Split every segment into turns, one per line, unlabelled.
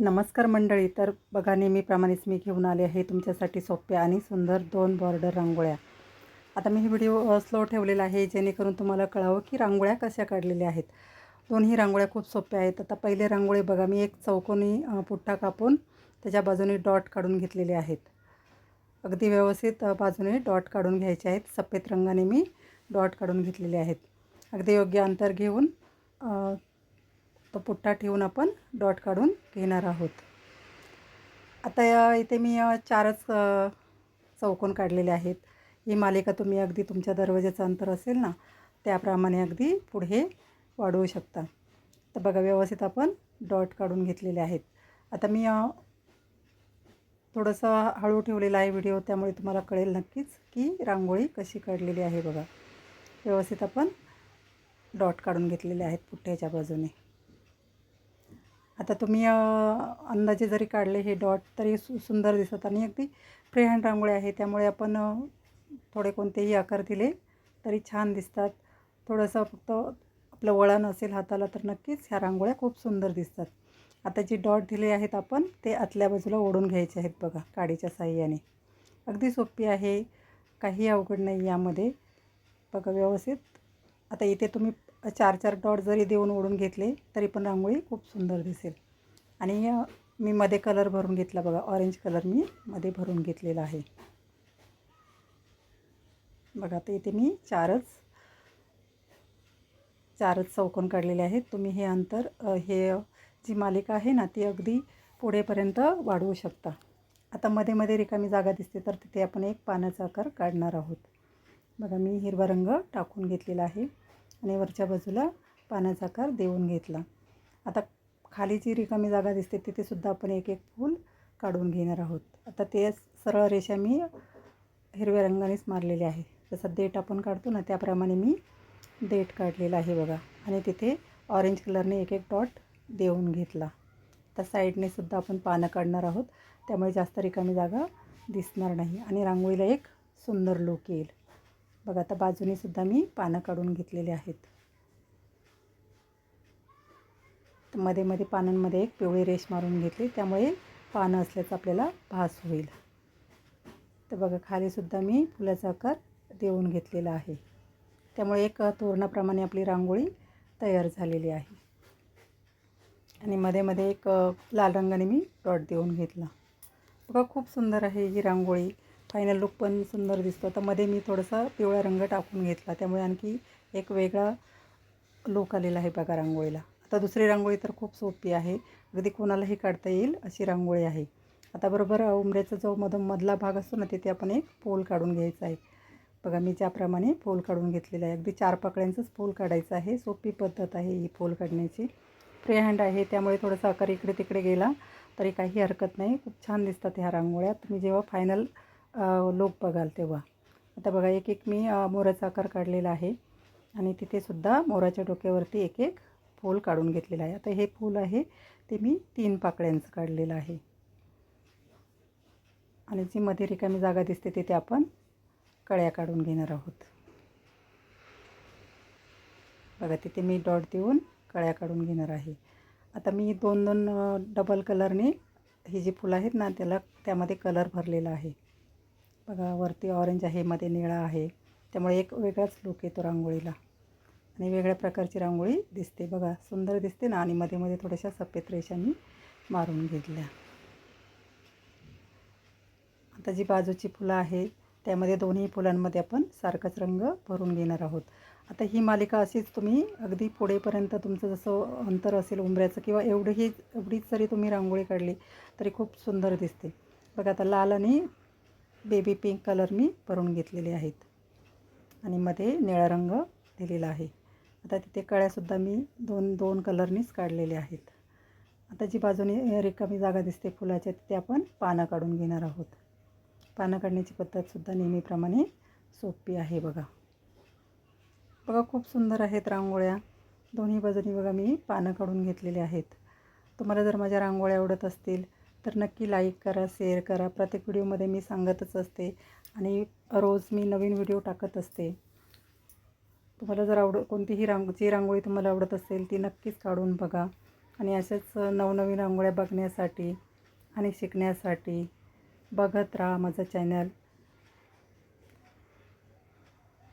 नमस्कार मंडळी. तर बघा नेहमीप्रमाणेच मी घेऊन आले आहे तुमच्यासाठी सोप्या आणि सुंदर दोन बॉर्डर रांगोळ्या. आता मी हे व्हिडिओ स्लो ठेवलेला आहे जेणेकरून तुम्हाला कळावं की रांगोळ्या कशा काढलेल्या आहेत. दोन्ही रांगोळ्या खूप सोप्या आहेत. आता पहिले रांगोळी बघा मी एक चौकोनी पुठ्ठा पुट्टा कापून त्याच्या बाजूने डॉट काढून घेतलेले आहेत. अगदी व्यवस्थित बाजूने डॉट काढून घ्यायचे आहेत. सफेद रंगाने मी डॉट काढून घेतलेले आहेत. अगदी योग्य अंतर घेऊन तो पुट्टा ठेवून आपण डॉट काढून घेणार आहोत. आता इथे मी चारच चौकोन काढलेले आहेत. ही मालिका तुम्ही अगदी तुमच्या दरवाज्याचं अंतर असेल ना त्याप्रमाणे अगदी पुढे वाढवू शकता. तर बघा व्यवस्थित आपण डॉट काढून घेतलेले आहेत. आता मी थोडंसं हळू ठेवलेला आहे व्हिडिओ त्यामुळे तुम्हाला कळेल नक्कीच की रांगोळी कशी काढलेली आहे बघा. व्यवस्थित आपण डॉट काढून घेतलेले आहेत पुठ्ठ्याच्या बाजूने. आता तुम्ही अंदाजे जरी काढले हे डॉट तरी सु सुंदर दिसत आणि अगदी फ्री हँड रांगोळी आहे. त्यामुळे आपण थोडे कोणतेही आकार दिले तरी छान दिसतात. थोडंसं फक्त आपलं वळण असेल हाताला तर नक्कीच ह्या रांगोळ्या खूप सुंदर दिसतात. आता जे डॉट दिले आहेत आपण ते आतल्या बाजूला ओढून घ्यायचे आहेत बघा काडीच्या साह्याने. अगदी सोपी आहे काही अवघड नाही यामध्ये. बघा व्यवस्थित. आता इथे तुम्ही चार चार डॉट जरी देऊन ओढून घेतले तरी पण रांगोळी खूप सुंदर दिसेल. आणि मी मध्ये कलर भरून घेतला बघा ऑरेंज कलर मी मध्ये भरून घेतलेला आहे. बघा आता इथे मी चारच चारच चौकोन काढलेले आहेत. तुम्ही हे अंतर हे जी मालिका आहे ना ती अगदी पुढेपर्यंत वाढवू शकता. आता मध्ये मध्ये रिकामी जागा दिसते तर तिथे आपण एक पानाचा आकार काढणार आहोत. बघा मी हिरवा रंग टाकून घेतलेला आहे. आणि वरच्या बाजूला पानाचा आकार देऊन घेतला. आता खाली जी रिकामी जागा दिसते तिथेसुद्धा आपण एक एक फूल काढून घेणार आहोत. आता ते सरळ रेषा मी हिरव्या रंगानेच मारलेले आहे. जसं देठ आपण काढतो ना त्याप्रमाणे मी देठ काढलेला आहे बघा. आणि तिथे ऑरेंज कलरने एक एक डॉट देऊन घेतला. तर साईडने सुद्धा आपण पानं काढणार आहोत. त्यामुळे जास्त रिकामी जागा दिसणार नाही. आणि रांगोळीला एक सुंदर लुक येईल. बघा आता बाजूनेसुद्धा मी पानं काढून घेतलेले आहेत. तर मध्ये मध्ये पानांमध्ये एक पिवळी रेश मारून घेतली त्यामुळे पानं असल्याचा आपल्याला भास होईल. तर बघा खालीसुद्धा मी फुलाचा आकार देऊन घेतलेला आहे. त्यामुळे एक तोरणाप्रमाणे आपली रांगोळी तयार झालेली आहे. आणि मध्ये मध्ये एक लाल रंगाने मी डॉट देऊन घेतला. बघा खूप सुंदर आहे ही रांगोळी. फायनल लुक पण सुंदर दिसतो. तर मध्ये मी थोडंसं पिवळा रंग टाकून घेतला. त्यामुळे आणखी एक वेगळा लुक आलेला आहे बघा रांगोळीला. आता दुसरी रांगोळी तर खूप सोपी आहे. अगदी कोणालाही काढता येईल अशी रांगोळी आहे. आता बरोबर उमऱ्याचा उंबऱ्याचा जो मधून मधला भाग असतो ना तिथे आपण एक पोल काढून घ्यायचा आहे. बघा मी ज्याप्रमाणे पोल काढून घेतलेला आहे. अगदी चार पाकळ्यांचंच पोल काढायचं आहे. सोपी पद्धत आहे ही पोल काढण्याची. फ्री हँड आहे त्यामुळे थोडासा आकार इकडे तिकडे गेला तरी काही हरकत नाही. खूप छान दिसतात ह्या रांगोळ्या. तुम्ही जेव्हा फायनल लोक बघाल तेव्हा. आता बघा एक एक मी मोराचा आकार काढलेला आहे आणि तिथे सुद्धा मोराच्या डोक्यावरती एक एक फूल काढून घेतलेलं आहे. आता हे फूल आहे ते मी तीन पाकळ्यांचं काढलेलं आहे. आणि जी मध्ये रिकामी जागा दिसते तिथे आपण कळ्या काढून घेणार आहोत. बघा तिथे मी डॉट देऊन कळ्या काढून घेणार आहे. आता मी दोन दोन डबल कलरने ही जी फुलं आहेत ना त्याला त्यामध्ये कलर भरलेला आहे. बघा वरती ऑरेंज आहे मध्ये निळा आहे. त्यामुळे एक वेगळाच लुक येतो रांगोळीला. आणि वेगळ्या प्रकारची रांगोळी दिसते. बघा सुंदर दिसते ना? आणि मध्ये मध्ये थोड्याशा सफेद रेषांनी मारून घेतल्या. आता जी बाजूची फुलं आहेत त्यामध्ये दोन्ही फुलांमध्ये आपण सारखाच रंग भरून घेणार आहोत. आता ही मालिका अशीच तुम्ही अगदी पुढेपर्यंत तुमचं जसं अंतर असेल उंबऱ्याचं किंवा एवढंही एवढीच जरी तुम्ही रांगोळी काढली तरी खूप सुंदर दिसते. बघा आता लाल आणि बेबी पिंक कलर मी भरून घेतलेले आहेत. आणि मध्ये निळा रंग दिलेला आहे. आता तिथे कळ्यासुद्धा मी दोन दोन कलरनीच काढलेले आहेत. आता जी बाजूने रिकामी जागा दिसते फुलाच्या तिथे आपण पानं काढून घेणार आहोत. पानं काढण्याची पद्धतसुद्धा नेहमीप्रमाणे सोपी आहे बघा. बघा खूप सुंदर आहेत रांगोळ्या. दोन्ही बाजूनी बघा मी पानं काढून घेतलेले आहेत. तुम्हाला जर माझ्या रांगोळ्या आवडत असतील तर नक्की लाईक करा शेअर करा. प्रत्येक व्हिडिओमध्ये मी सांगतच असते. आणि रोज मी नवीन व्हिडिओ टाकत असते. तुम्हाला जर आवड कोणतीही रांग जी रांगोळी तुम्हाला आवडत असेल ती नक्कीच काढून बघा. आणि अशाच नवनवीन रांगोळ्या बघण्यासाठी आणि शिकण्यासाठी बघत राहा माझं चॅनल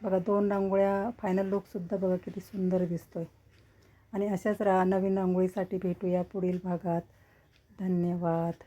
बघा दोन रांगोळ्या फायनल लुकसुद्धा बघा किती सुंदर दिसतो आहे आणि अशाच रा नवीन रांगोळीसाठी भेटूया पुढील भागात. धन्यवाद.